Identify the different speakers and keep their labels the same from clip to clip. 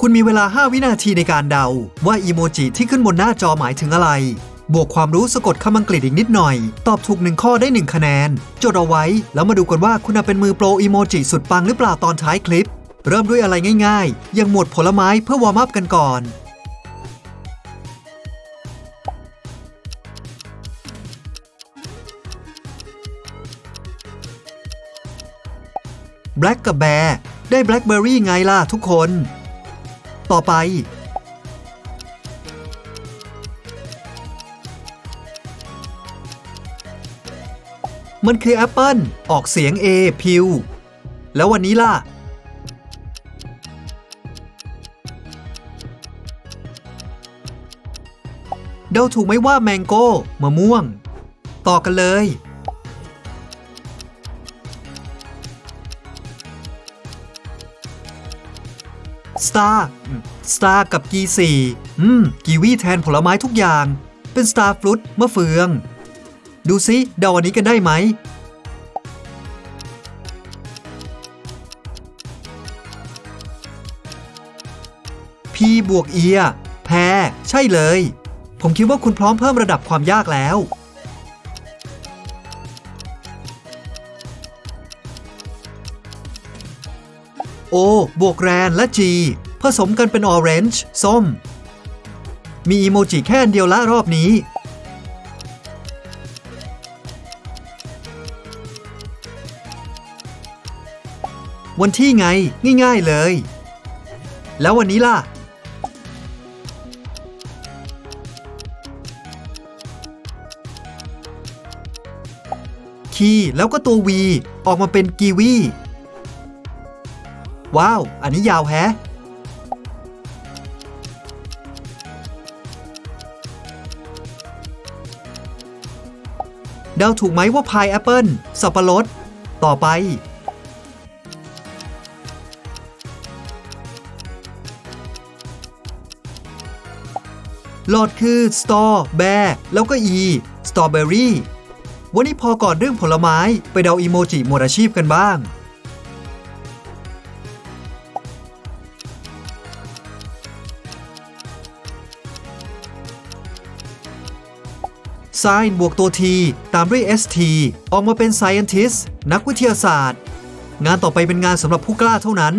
Speaker 1: คุณมีเวลา 5 วินาทีในการเดา ว่าอีโมจิที่ขึ้นบนหน้าจอหมายถึงอะไร บวกความรู้สะกดคำอังกฤษอีกนิดหน่อย ตอบถูกหนึ่งข้อได้ 1 คะแนน จดเอาไว้ แล้วมาดูกันว่าคุณเป็นมือโปรอีโมจิสุดปังหรือเปล่าตอนท้ายคลิป เริ่มด้วยอะไรง่ายๆ อย่างหมวดผลไม้เพื่อวอร์มอัพกันก่อนแบล็กกับแบร์ได้แบล็คเบอร์รี่ไงล่ะทุกคน ต่อไป มันคือแอปเปิลออกเสียง A พิว แล้ววันนี้ล่ะ เดาถูกไหมว่าแมงโก้มะม่วง ต่อกันเลย สตาร์สตาร์กับกีสี่อืม กีวีแทนผลไม้ทุกอย่าง เป็นสตาร์ฟรุตมะเฟือง ดูซิเดาอันนี้กันได้ไหม พีบวกเอีย แพรใช่เลย ผมคิดว่าคุณพร้อมเพิ่มระดับความยากแล้ว O บวกแรนและ G ผสมกันเป็นออเรนจ์ส้ม มีอีโมจิแค่เดียวละรอบนี้ วันที่ไง ง่ายๆเลย แล้ววันนี้ล่ะ คีย์แล้วก็ตัว V ออกมาเป็นกีวี ว้าว อันนี้ยาวแฮะ เดาถูกไหมว่าพายแอปเปิลสับปะรด ต่อไป หลอดคือ store bear แล้วก็ e strawberry วันนี้พอก่อนเรื่องผลไม้ ไปเดาอีโมจิหมวดอาชีพกันบ้าง sin บวกตัว t ตามด้วย st ออกมาเป็น scientist นักวิทยาศาสตร์ งานต่อไปเป็นงานสำหรับผู้กล้าเท่านั้น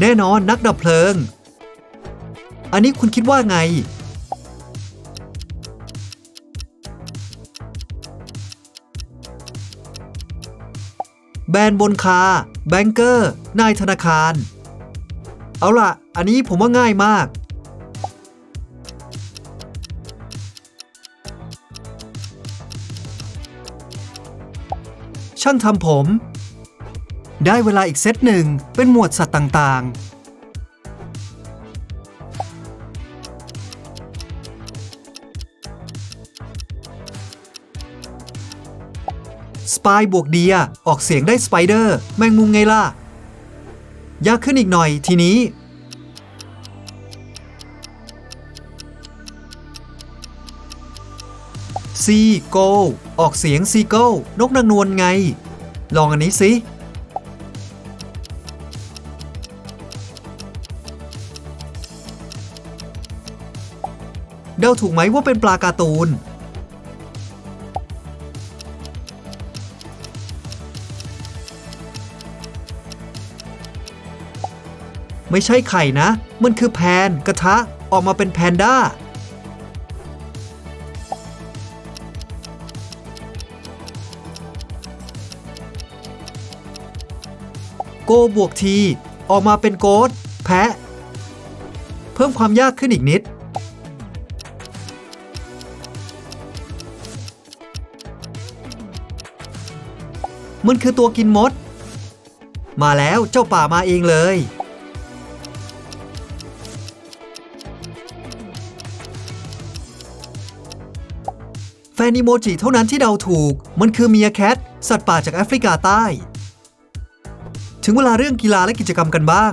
Speaker 1: แน่นอนนักดับเพลิง อันนี้คุณคิดว่าไงแบรนบนคา แบงเกอร์ นายธนาคาร เอาล่ะ อันนี้ผมว่าง่ายมาก ช่างทำผม ได้เวลาอีกเซตหนึ่งเป็นหมวดสัตว์ต่างๆสปายบวกเดีย ออกเสียงได้สไปเดอร์ แมงมุมไงล่ะ ยากขึ้นอีกหน่อยทีนี้ ซีโกออกเสียงซีโกนกนางนวลไง ลองอันนี้สิเดาถูกไหมว่าเป็นปลาการ์ตูน ไม่ใช่ไข่นะ มันคือแพนกระทะออกมาเป็นแพนด้า โกบวกทีออกมาเป็นโกดแพะ เพิ่มความยากขึ้นอีกนิด มันคือตัวกินมด มาแล้วเจ้าป่ามาเองเลย นอิโมจิเท่านั้นที่เดาถูก มันคือเมียแคท สัตว์ป่าจากแอฟริกาใต้ ถึงเวลาเรื่องกีฬาและกิจกรรมกันบ้าง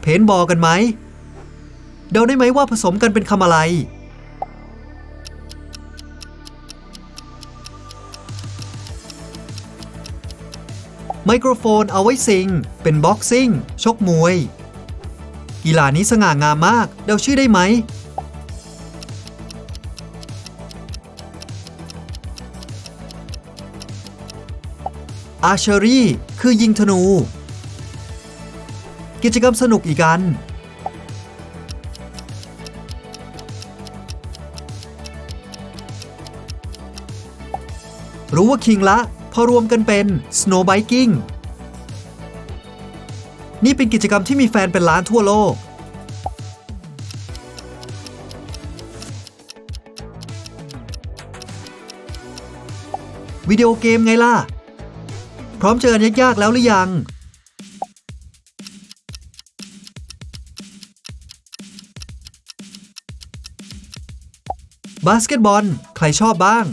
Speaker 1: เพนบอลกันไหม เดาได้ไหมว่าผสมกันเป็นคำอะไร ไมโครโฟนเอาไว้ซิง เป็นบ็อกซิ่ง ชกมวย กีฬานี้สง่างามมาก เดาชื่อได้ไหม อาร์เชอรี่ คือยิงธนู กิจกรรมสนุกอีกกัน รู้ว่าคิงละ พอรวมกันเป็น Snow Biking นี่เป็นกิจกรรมที่มีแฟนเป็นล้านทั่วโลก วิดีโอเกมไงล่ะ พร้อมเจออันยากๆแล้วหรือยังบาสเกตบอล ใครชอบบ้าง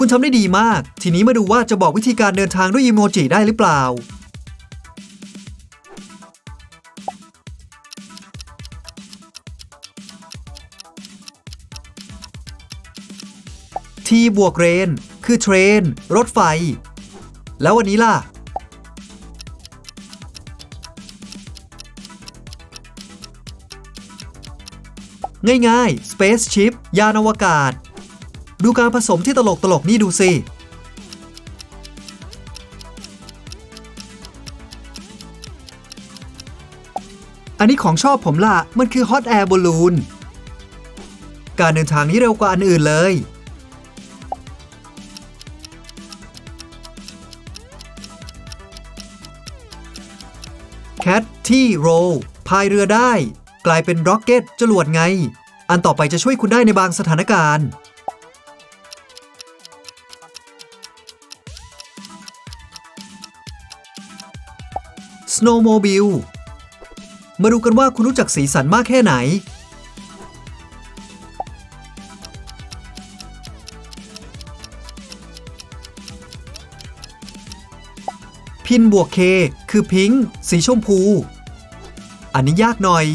Speaker 1: คุณทำได้ดีมาก ทีนี้มาดูว่าจะบอกวิธีการเดินทางด้วยอีโมจิได้หรือเปล่า ทีบวกเรน คือเทรน รถไฟ แล้ววันนี้ล่ะ ง่ายๆ Space Ship ยานอวกาศ ดูการผสมที่ตลกตลกนี่ดูสิ อันนี้ของชอบผมล่ะ มันคือ Hot Air Balloon การเดินทางนี้เร็วกว่าอันอื่นเลยแคทที่โรพายเรือได้ กลายเป็นร็อกเก็ตจรวดไง อันต่อไปจะช่วยคุณได้ในบางสถานการณ์ Snowmobile มาดูกันว่าคุณรู้จักสีสันมากแค่ไหน พินบวกเคคือพิงค์สีชมพู อันนี้ยากหน่อย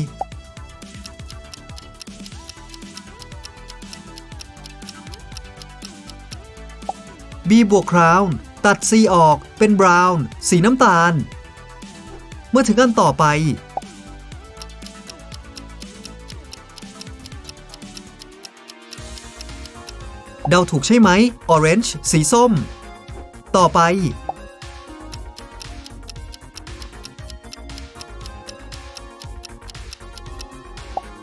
Speaker 1: B บวกคราวน์ตัด C ออกเป็นบราวน์สีน้ำตาล เมื่อถึงอันต่อไป เดาถูกใช่ไหม Orange สีส้ม ต่อไป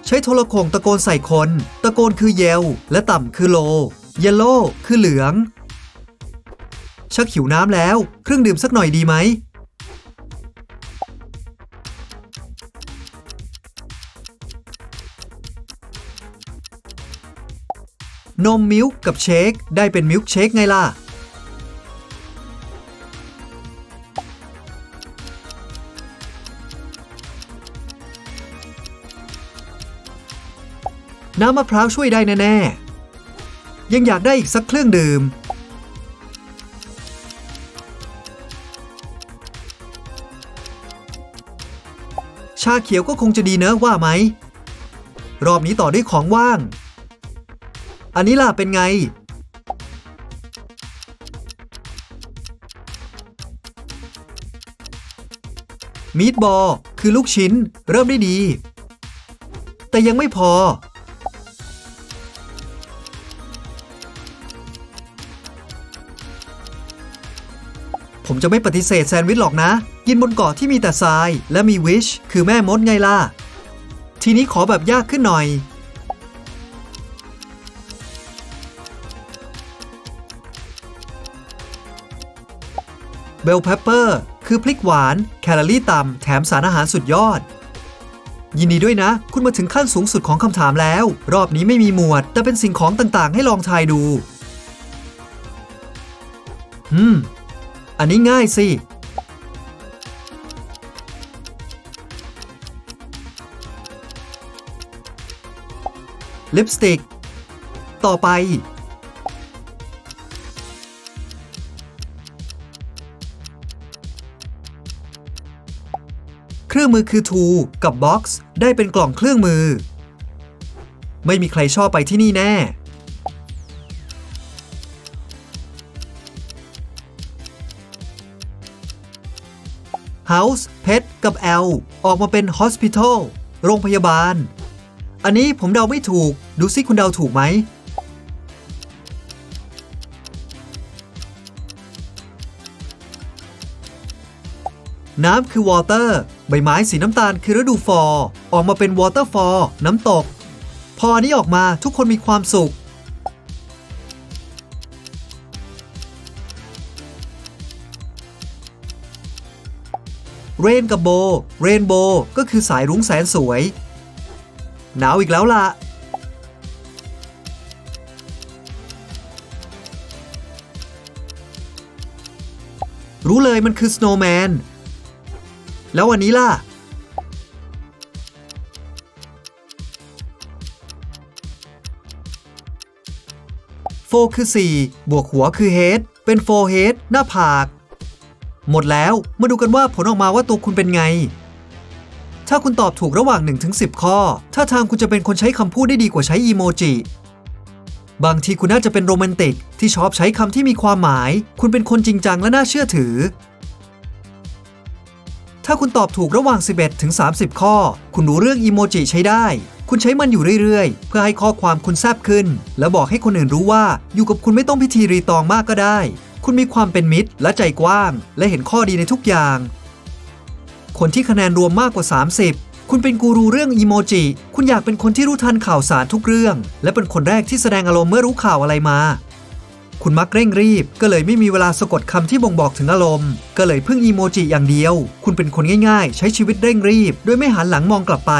Speaker 1: ใช้โทรโขงตะโกนใส่คน ตะโกนคือเยล และต่ำคือโล เยลโล่คือเหลือง ชักหิวน้ำแล้ว เครื่องดื่มสักหน่อยดีไหม นมมิลค์กับเชคได้เป็นมิลค์เชคไงล่ะ น้ำมะพร้าวช่วยได้แน่ ๆ ยังอยากได้อีกสักเครื่องดื่ม ชาเขียวก็คงจะดีเนอะว่าไหม รอบนี้ต่อด้วยของว่าง อันนี้ล่ะเป็นไง มีดบอลคือลูกชิ้น เริ่มได้ดี แต่ยังไม่พอ ผมจะไม่ปฏิเสธแซนด์วิชหรอกนะ กินบนเกาะที่มีแต่ทราย และมีวิช คือแม่มดไงล่ะ ทีนี้ขอแบบยากขึ้นหน่อย เบลเพปเปอร์คือพริกหวาน แคลอรี่ต่ำ แถมสารอาหารสุดยอด ยินดีด้วยนะ คุณมาถึงขั้นสูงสุดของคำถามแล้ว รอบนี้ไม่มีหมวด แต่เป็นสิ่งของต่างๆ ให้ลองทายดู อืม อันนี้ง่ายสิ ลิปสติก ต่อไป รื่องรื่องมือคือ Tool กับ Box ได้เป็นกล่องเครื่องมือ ไม่มีใครชอบไปที่นี่แน่ House Pet กับ L ออกมาเป็น Hospital โรงพยาบาล อันนี้ผมเดาไม่ถูก ดูซิคุณเดาถูกไหม น้ำคือ water ใบไม้สีน้ำตาลคือฤดูฟอร์ออกมาเป็น waterfall น้ำตก พออันนี้ออกมาทุกคนมีความสุข เรนกับโบเรนโบก็คือสายรุ้งแสนสวย หนาวอีกแล้วล่ะรู้เลยมันคือ snowman แแล้ววันนี้ล่ะ โฟคือ 4 บวกหัวคือ head เป็น four head หน้าผาก หมดแล้วมาดูกันว่าผลออกมาว่าตัวคุณเป็นไง ถ้าคุณตอบถูกระหว่าง 1-10 ข้อ ถ้าทางคุณจะเป็นคนใช้คำพูดได้ดีกว่าใช้อีโมจิบางทีคุณน่าจะเป็นโรแมนติก ที่ชอบใช้คำที่มีความหมาย คุณเป็นคนจริงจังและน่าเชื่อถือ ถ้าคุณตอบถูกระหว่าง 11 ถึง 30 ข้อ คุณรู้เรื่องอีโมจิใช้ได้ คุณใช้มันอยู่เรื่อยๆ เพื่อให้ข้อความคุณแซบขึ้น และบอกให้คนอื่นรู้ว่าอยู่กับคุณไม่ต้องพิธีรีตองมากก็ได้ คุณมีความเป็นมิตรและใจกว้าง และเห็นข้อดีในทุกอย่าง คนที่คะแนนรวมมากกว่า 30คุณเป็นกูรูเรื่องอีโมจิ คุณอยากเป็นคนที่รู้ทันข่าวสารทุกเรื่อง และเป็นคนแรกที่แสดงอารมณ์เมื่อรู้ข่าวอะไรมา คุณมักเร่งรีบ ก็เลยไม่มีเวลาสะกดคำที่บ่งบอกถึงอารมณ์ ก็เลยพึ่งอีโมจิอย่างเดียว คุณเป็นคนง่ายๆ ใช้ชีวิตเร่งรีบ โดยไม่หันหลังมองกลับไป